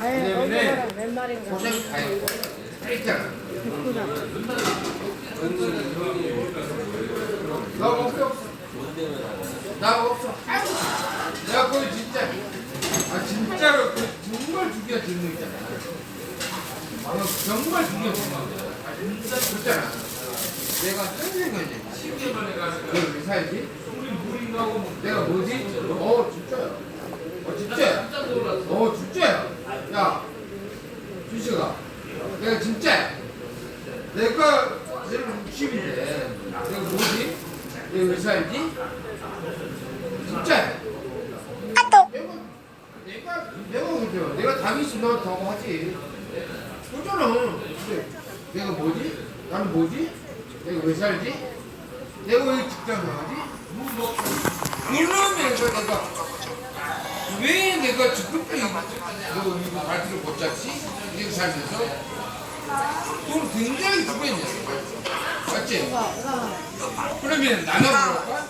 아예 왜냐면은 얼굴은 몇 마리인가 고생 다 했고 했잖아. 있구나. 나 없어. 나 없어. 내가 거기 진짜 아 진짜로 그 정말 죽여 듣는 있잖아. 아, 정말 죽여 듣는 거. 아 진짜 그렇잖아. 내가 생각했지. 내가 왜 살지? 내가 뭐지? 어 진짜야. 어 진짜야. 어 진짜야. 야 주식아, 내가 진짜야. 내가 내가 60인데 내가 뭐지? 내가 왜 살지? 진짜야. 내가 내가 내가 그죠. 내가 답이 있으면 너더 하지. 그잖아. 내가 뭐지? 나는 뭐지? 내가 왜 살지? 내가 왜 직장 나가지? 그러면서 내가 왜 내가 지금도 이거 이거 발길을 못 잡지? 이거 살면서 그럼 굉장히 죽겠네. 맞지? 이거 이거 그러면 나눠 볼까?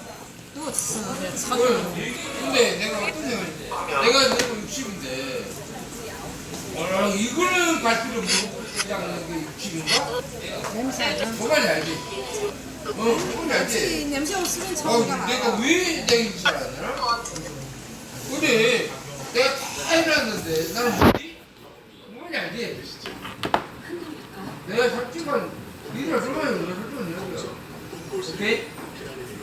근데 내가 어떤 생각인데 내가 내가 60인데 어, 이거는 갈 필요 없고 그냥 게 60인가? 냄새. 그걸 알지? 어, 그걸 알지? 냄새 없으면 어, 처음가 내가 왜 내가 이잘안 되나? 그래, 내가 다 해놨는데 나는 뭐지? 뭔지 알지? 내가 솔직한 니들 설명해 내가 솔직한 이야기야. 오케이?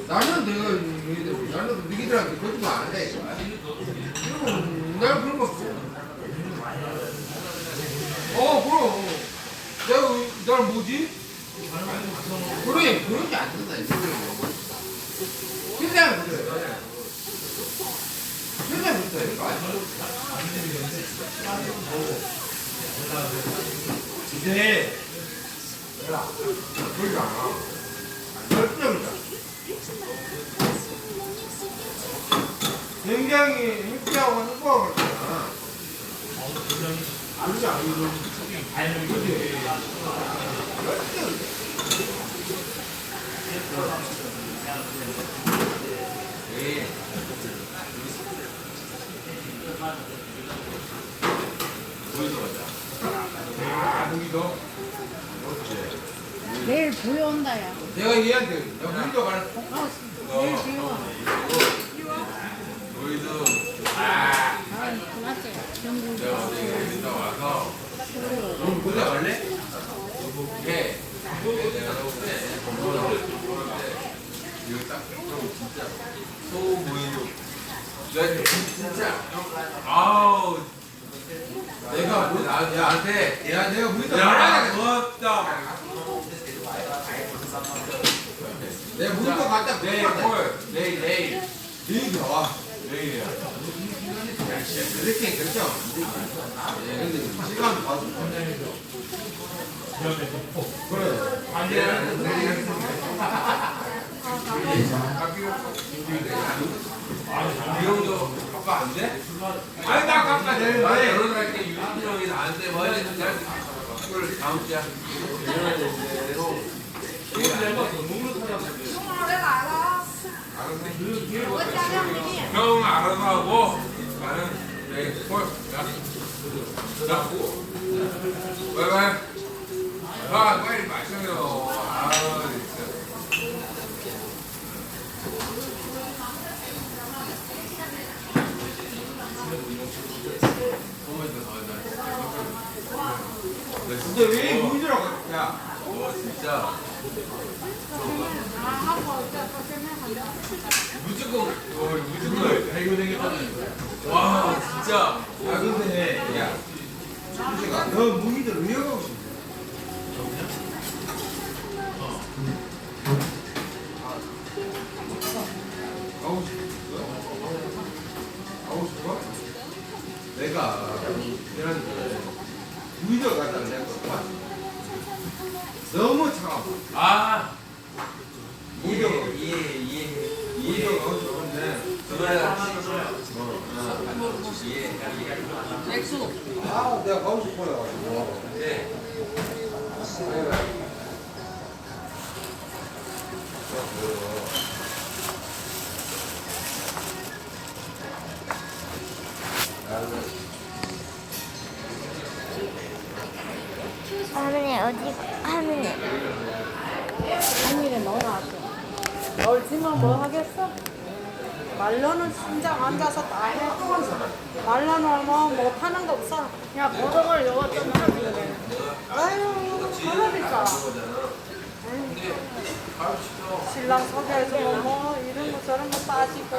나는 내가 얘기해 나는 니들한테 거짓말 안 한다 이거야. 그럼 난 그런 거 없어. 어, 그럼. 내가 난 뭐지? 그래, 그렇게 안 된다 이거야. 그냥 그래. 그냥 그래. 이거 근데 야, 그러지 않아. 무기도. 내일 부여 온다 야. 내가 얘한테 야 무기도 가는 어, 내일 부여. 우리도 아, 맞지? 경북. 여기다 와서 넌 무대 갈래? 이게 내가 볼때 이거 딱좀 진짜 소 내가 진짜 아우 내가 뭐 나- 나한테 야 내가 무기도 야? 고맙다 내가 갔다 내일 콜 내일 내일 내일 나와. 내일이야 이렇게 결정 안 되지. 근데 시간 봐도 그래. 이형도 깎아 안 돼? 아니 나 깎아 내일 나 결혼할 때 유진 형이 나한테 뭐 해야 되는지 그걸 다음 주에 결혼해야. 되는데 형 알아서 하고 나는 내일 콜 자, 바이바이 아 빨리 마셔요 근데 왜 무기더라고? 야. 너 진짜 무조건 어, 무조건 해고되겠다는 와 진짜 아 근데 야. 너 무기들 왜 가고 싶어? 갔다 내가 봐. 너무 차가워. 아 무기들 이해 이해 무기들 가고 싶은데 그거야 이해 액수. 아 내가 가고 싶어요. 네 할머니 어디 할머니 당일에 넣어놨어. 얼지만 뭐 하겠어? 말로는 심장 앉아서 다 해. 말로는 뭐 못하는 거 없어. 야, 고등을 요거 좀 하지 그래. 아유, 그러니까. 신랑 소개해주고 뭐 이런 거 저런 거 빠지고.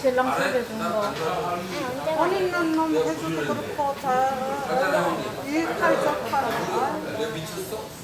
신랑 소개준 거. 본인은 놈 해주도 그렇고 다 일탈 좋다. 아유.